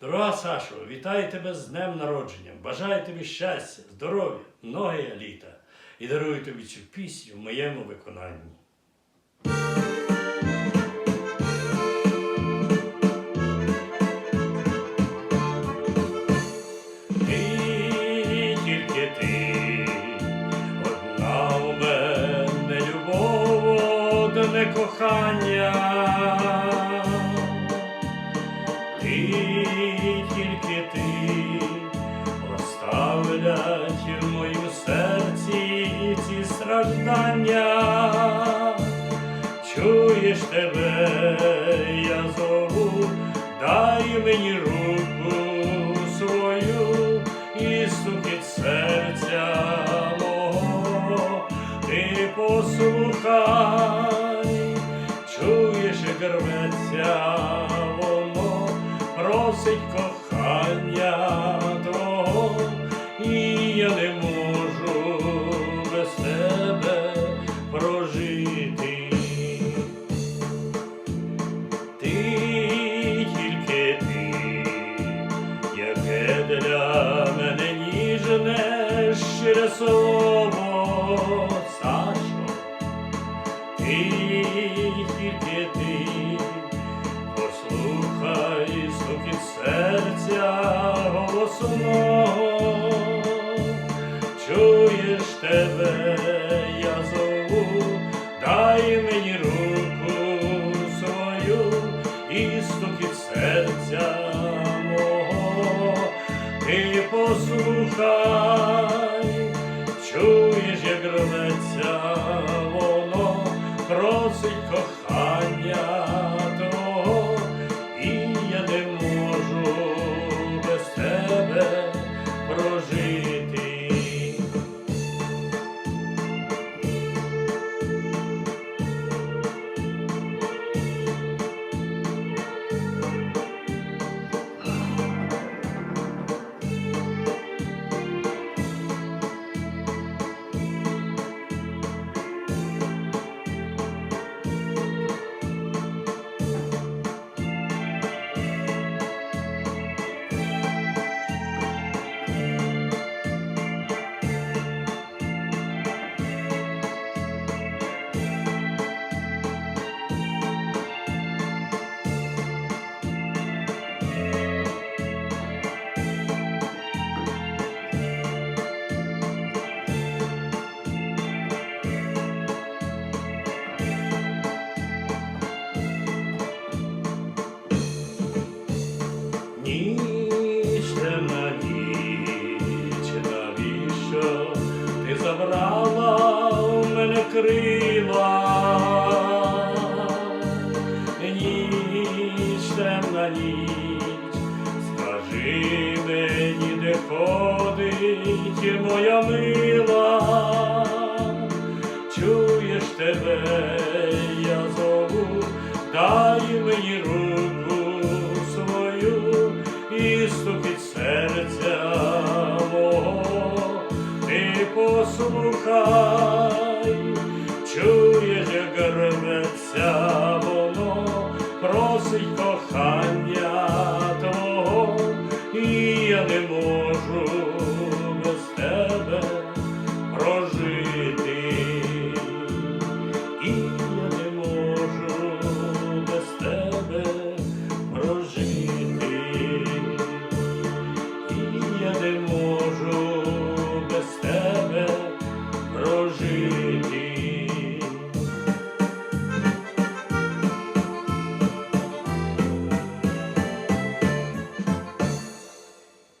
Дорога Сашо, вітаю тебе з днем народження. Бажаю тобі щастя, здоров'я, многія літа і дарую тобі цю пісню в моєму виконанні. Ти, Чуєш тебе, я зову, дай мені руку свою і стукіт серця мого, ти послухай, чуєш, як рветься воно, просить кохання твого, і я не можу щире слово, Сашо, ти тільки ти, послухай стукіт серця голосного, чуєш тебе, я зову, дай мені руку свою і стукіт серця мого, ти послухай, чуєш, крила? Ніч темна ніч, скажи мені, де ходить моя мила, чуєш тебе, я зову, дай мені руку свою і стукіт серця мого, ти послухай, Aleluia.